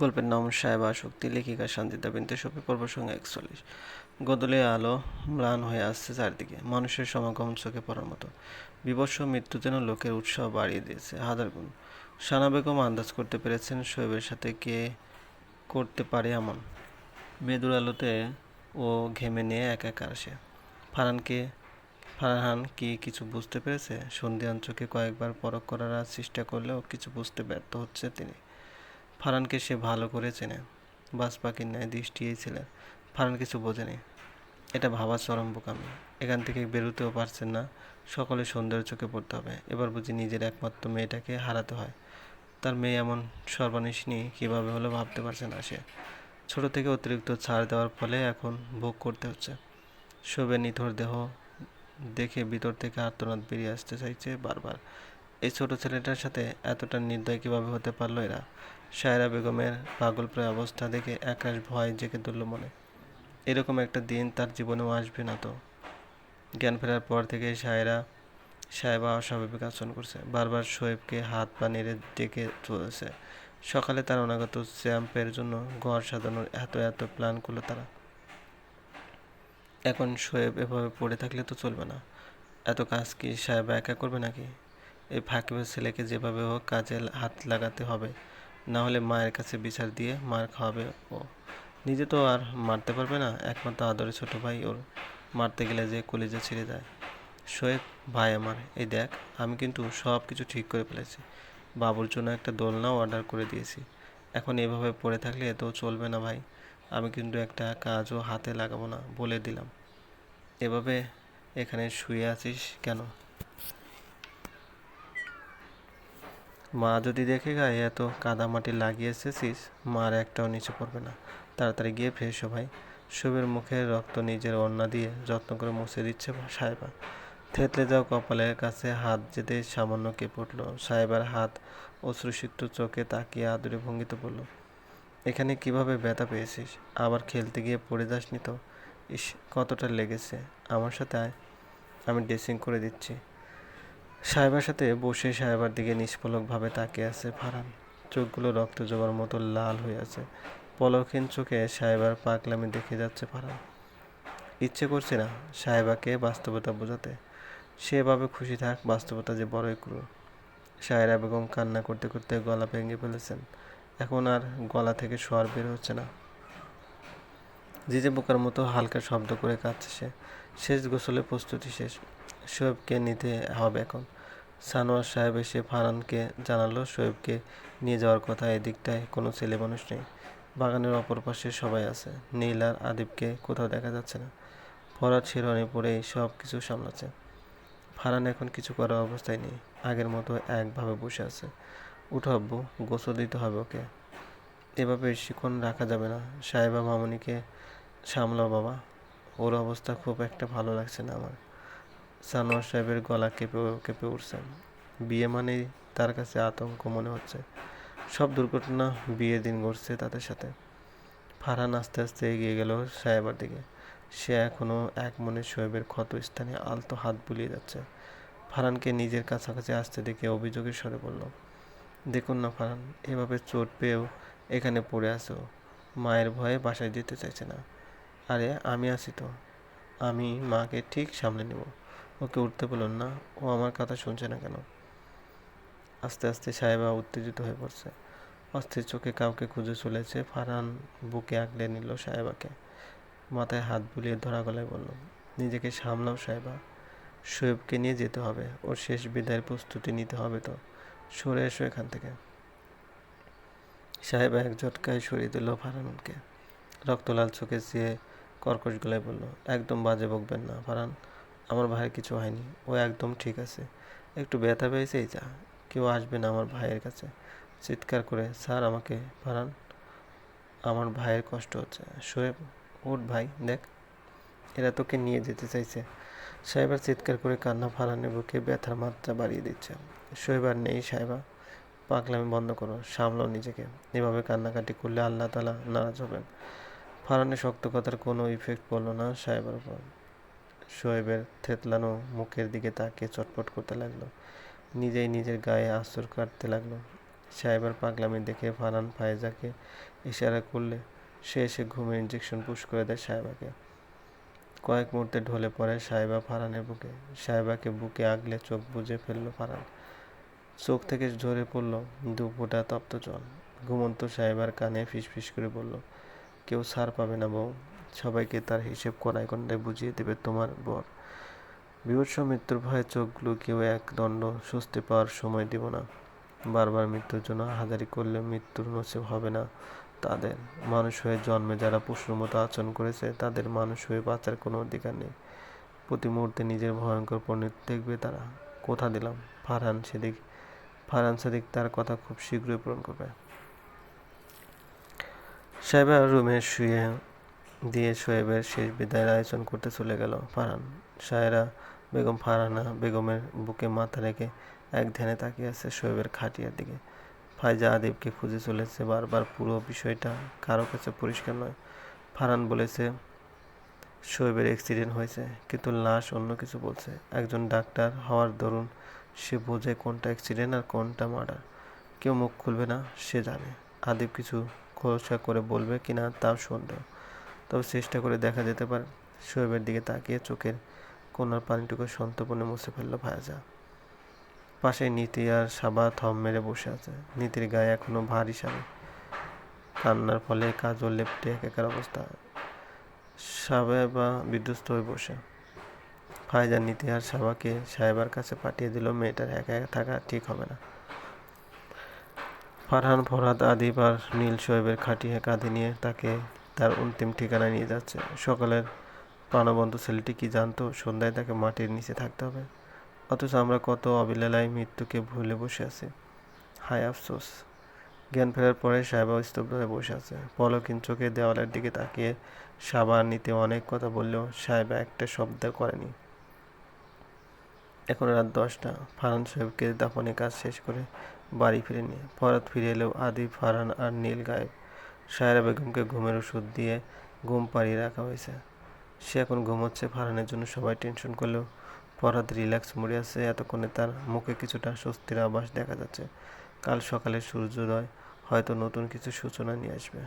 গল্পের নাম সাহেবা শক্তি, লেখিকা শান্তিতা বিনতে শফি পর্ব সঙ্গে একচল্লিশ। গদলে আলো ম্লান হয়ে আসছে চারদিকে, মানুষের সমাগম চোখে পড়ার মতো। বিবর্ষ মৃত্যু যেন লোকের উৎসাহ বাড়িয়ে দিয়েছে। হাজার গুণ। সানা বেগম আন্দাজ করতে পেরেছেন শোয়েবের সাথে কে করতে পারে এমন। মেদুর আলোতে ও ঘেমে নিয়ে একা একা আসে ফারহানকে ফারহান কি কিছু বুঝতে পেরেছে? সন্ধিয়ান চোখে কয়েকবার পরখ করার চেষ্টা করলেও কিছু বুঝতে ব্যর্থ হচ্ছে তিনি। ফারহানকে সে ভালো করে চেনে। বাস পাখির ন্যায় দৃষ্টিই ছিলেন। ফারান কিছু বোঝেনি। এটা ভাবা চরম বোকামি। এখান থেকে বেরোতেও পারছেন না। সকলে সৌন্দর্য চোখে পড়তে হবে। এবার বুঝি নিজের একমাত্র মেয়েটাকে হারাতে হয়। তার মেয়ে এমন সর্বনিশিনী কীভাবে হলো ভাবতে পারছে না সে। ছোট থেকে অতিরিক্ত ছাড় দেওয়ার ফলে এখন ভোগ করতে হচ্ছে। শোভে নিথর দেহ দেখে ভিতর থেকে আর্তনাদ বেরিয়ে আসতে চাইছে বারবার। এই ছোট ছেলেটার সাথে এতটা নির্দয় কীভাবে হতে পারল এরা? সায়রা বেগমের পাগলপ্রায় অবস্থা দেখে একরাশ ভয় জেগে তুলল মনে। এরকম একটা দিন তার জীবনেও আসবে না তো। জ্ঞান ফেরার পর থেকে সায়রা সাহেবা অস্বাভাবিক আচরণ করছে। বারবার শোয়েবকে হাত পা নেড়ে ডেকে চলেছে। সকালে তার অনাগত চ্যাম্পের জন্য ঘর সাজানোর এত এত প্ল্যান করল তারা। এখন শোয়েব এভাবে পড়ে থাকলে তো চলবে না। এত কাজ কি সাহেবা একা করবে নাকি? এই ফাঁকিবার ছেলেকে যেভাবে হোক কাজে হাত লাগাতে হবে। না হলে মায়ের কাছে বিচার দিয়ে মার খাওয়াবে ও। নিজে তো আর মারতে পারবে না, একমাত্র আদরের ছোট ভাই ওর। মারতে গেলে যে কলেজে ছিঁড়ে যায়। শোয়েব, ভাই আমার, এই দেখ, আমি কিন্তু সব কিছু ঠিক করে ফেলেছি। বাবুর জন্য একটা দোলনাও অর্ডার করে দিয়েছি। এখন এভাবে পড়ে থাকলে তো চলবে না ভাই। আমি কিন্তু একটা কাজও হাতে লাগাবো না বলে দিলাম। এভাবে এখানে শুয়ে আছিস কেন? মা যদি দেখে গায়ে এত কাদামাটি লাগিয়ে এসেছিস, মার একটাও নিচে পড়বে না। তাড়াতাড়ি গিয়ে ফ্রেশ হ ভাই। শুভের মুখের রক্ত নিজের ওড়না দিয়ে যত্ন করে মুছে দিচ্ছে সাহেবা। থেতলে যাও কপালের কাছে হাত যেতে সামান্য কেঁপে উঠল। সাহেবার হাত অশ্রুসিক্ত চোখে তাকিয়ে আদুরে ভঙ্গিতে বলল, এখানে কীভাবে ব্যথা পেয়েছিস? আবার খেলতে গিয়ে পড়ে যাসনি তো? ইস, কতটা লেগেছে। আমার সাথে আয়। আমি ড্রেসিং করে দিচ্ছি। সাহেবার সাথে বসে সাহেবার দিকে নিষ্পলকভাবে তাকিয়ে আছে ফারান চোখগুলো রক্ত জবার মতো লাল হয়ে আছে। পলকহীন চোখে সাহেবার পাগলামি দেখে যাচ্ছে ফারান ইচ্ছে করছে না সাহেবাকে বাস্তবতা বোঝাতে। সেভাবে খুশি থাক, বাস্তবতা যে বড়ই ক্রূর। সাহেরা বেগম কান্না করতে করতে গলা ভেঙে ফেলেছেন। এখন আর গলা থেকে স্বর বের হচ্ছে না। জিজে বোকার মতো হালকা শব্দ করে কাঁদছে সে। শেষ গোসলে প্রস্তুতি শেষ। শোয়েবকে নিতে হবে এখন। সানোয়ার সাহেব এসে ফারহানকে জানালো, শোয়েবকে নিয়ে যাওয়ার কথা। এদিকটায় কোনো ছেলে মানুষ নেই। বাগানের অপর পাশে সবাই আছে। নীল আর আদিবকে কোথাও দেখা যাচ্ছে না। ফরাত শিরনে পড়ে সব কিছু সামলাচ্ছে। ফারহান এখন কিছু করার অবস্থায় নেই। আগের মতো একভাবে বসে আছে। উঠো আব্বু গোসল দিতে হবে ওকে। এভাবে শিক্ষণ রাখা যাবে না। সাহেবা মামনিকে সামলাও বাবা। ওর অবস্থা খুব একটা ভালো লাগছে না আমার। সানোয়ার সাহেবের গলা কেঁপে কেঁপে উঠছে। বিয়ে মানেই তার কাছে আতঙ্ক মনে হচ্ছে। সব দুর্ঘটনা বিয়ের দিন ঘটছে তাদের সাথে। ফারহান আস্তে আস্তে এগিয়ে গেল সাহেবার দিকে। সে এখনও এক মনে শোয়েবের ক্ষত স্থানে আলতো হাত বুলিয়ে যাচ্ছে। ফারহানকে নিজের কাছাকাছি আসতে দেখে অভিযোগের স্বরে বলল, দেখুন না ফারহান, এভাবে চোট পেয়েও এখানে পড়ে আসো মায়ের ভয়ে বাসায় যেতে চাইছে না। আরে, আমি আছি তো। আমি মাকে ঠিক সামলে নেব। ওকে উঠতে বলুন না। ও আমার কথা শুনছে না কেন? আস্তে আস্তে সাহেবা উত্তেজিত হয়ে পড়ছে। অস্থির চোখে কাউকে খুঁজে চলেছে। ফারহান বুকে আগলে নিল সাহেবাকে। মাথায় হাত বুলিয়ে ধরা গলায় বলল, নিজেকে সামলাও সাহেবা। শোয়েবকে নিয়ে যেতে হবে। ওর শেষ বিদায়ের প্রস্তুতি নিতে হবে তো। সরে এসো এখান থেকে। সাহেবা এক ঝটকায় সরিয়ে দিল ফারহানকে। রক্তলাল চোখে চেয়ে কর্কশ গলায় বলল, একদম বাজে বকবেন না ফারহান। আমার ভাইয়ের কিছু হয়নি। ও একদম ঠিক আছে। একটু ব্যথা পেয়েছে, এই যা। কেউ আসবে না আমার ভাইয়ের কাছে। চিৎকার করে, স্যার, আমাকে ফারহান আমার ভাইয়ের কষ্ট হচ্ছে। শোয়েব উঠ ভাই, দেখ। এরা তোকে নিয়ে যেতে চাইছে। সাহেবার চিৎকার করে কান্না ফারানের বুকে ব্যথার মাত্রা বাড়িয়ে দিচ্ছে। শোয়েব আর নেই সাহেবা। পাগলামি বন্ধ করো, সামলাও নিজেকে। এভাবে কান্নাকাটি করলে আল্লাহ তালা নারাজ হবেন। ফারানের শক্ত কথার কোনো ইফেক্ট পড়ল না সাহেবার উপর। শোয়েবের থেতলানো মুখের দিকে তাকিয়ে চটপট করতে লাগল। নিজেই নিজের গায়ে আস্তর কাটতে লাগল। সাহেবের পাগলামি দেখে ফারান ফায়েজাকে ইশারা করলে সে এসে ঘুমের ইঞ্জেকশন পুশ করে দেয় সাহেবাকে। কয়েক মুহূর্তে ঢলে পড়ে সাহেবা ফারানের বুকে। সাহেবাকে বুকে আগলে চোখ বুজে ফেলল ফারান চোখ থেকে ঝরে পড়ল দু ফোঁটা তপ্ত জল। ঘুমন্ত সাহেবার কানে ফিসফিস করে বলল, কেউ সার পাবে না বউ। সবাইকে তার হিসেব কড়াই কন্ডায় বুঝিয়ে দেবে তোমার বর। বিভৎস মৃত্যুর ভয়ে চোখগুলো কেউ এক দণ্ড সুস্থি পাওয়ার সময় দিব না। বারবার মৃত্যুর জন্য হাজারি করলে মৃত্যুর নসিব হবে না তাদের। মানুষ হয়ে জন্মে যারা পশুর মতো আচরণ করেছে, তাদের মানুষ হয়ে বাঁচার কোনো অধিকার নেই। প্রতি মুহূর্তে নিজের ভয়ঙ্কর পরিণতি দেখবে তারা। কোথা দিলাম? ফারহান সেদিক ফারহান সাদিক তার কথা খুব শীঘ্রই পূরণ করবে। সাহেবা রুমে শুয়ে দিয়ে শোয়েবের শেষ বিদায়ের আয়োজন করতে চলে গেল ফারহান। সায়রা বেগম ফারহানা বেগমের বুকে মাথা রেখে এক ধ্যানে তাকিয়ে আছে শোয়েবের খাটিয়ার দিকে। ফাইজা আদিবকে খুঁজে চলেছে বারবার, পুরো বিষয়টা কারও কাছে পরিষ্কার নয়। ফারহান বলেছে শোয়েবের অ্যাক্সিডেন্ট হয়েছে, কিন্তু লাশ অন্য কিছু বলছে। একজন ডাক্তার হওয়ার দরুন সে বোঝে কোনটা অ্যাক্সিডেন্ট আর কোনটা মার্ডার কেউ মুখ খুলবে না, সে জানে। আদিব কিছু খোলসা করে বলবে কিনা তাও সন্দেহ। তবে চেষ্টা করে দেখা যেতে পারে। শোয়েবের দিকে তাকিয়ে চোখের কোনার পানিটুকু সন্তপনে মুছে ফেলল ভায়াজা। পাশে নীতি আর সাবা থম মেরে বসে আছে। নীতির গায়ে এখনও ভারী সাবে। কান্নার ফলে কাজল লেপটে একাকার অবস্থা। সাবে বা বিধ্বস্ত হয়ে বসে। ফায়জার নীতি আর সাবাকে সাহেবার কাছে পাঠিয়ে দিল, মেয়েটার একা একা থাকা ঠিক হবে না। ফারহান, ফরহাদ, আদিব আর নীল শোয়েবের খাটিয়ে কাঁধে নিয়ে তাকে তার অন্তিম ঠিকানায় নিয়ে যাচ্ছে। সকালের প্রাণবন্ত ছেলেটি কি জানতো? সন্ধ্যায় তাকে মাটির নিচে থাকতে হবে। অথচ আমরা কত অবিলেলায় মৃত্যুকে ভুলে বসে আছি। হায় আফসোস। জ্ঞান ফেরার পরে সাহেবা স্তব্ধ হয়ে বসে আছে। পলকিন চোখে দেওয়ালের দিকে তাকিয়ে সাবান নিতে অনেক কথা বললেও সাহেবা একটা শব্দ করেনি। এখন রাত দশটা। ফারহান সাহেবকে দাফনে কাজ শেষ করে বাড়ি ফিরে নিয়ে ফরাত ফিরে এলেও আদি ফারহান আর নীল গায়েব। সায়রা বেগমকে ঘুমের ওষুধ দিয়ে ঘুম পাড়িয়ে রাখা হয়েছে। সে এখন ঘুমোচ্ছে ফারহানের জন্য সবাই টেনশন করলেও ফরহাদ রিল্যাক্স মরে আছে। এতক্ষণে তার মুখে কিছুটা স্বস্তির আভাস দেখা যাচ্ছে। কাল সকালে সূর্যোদয় হয়তো নতুন কিছু সূচনা নিয়ে আসবে।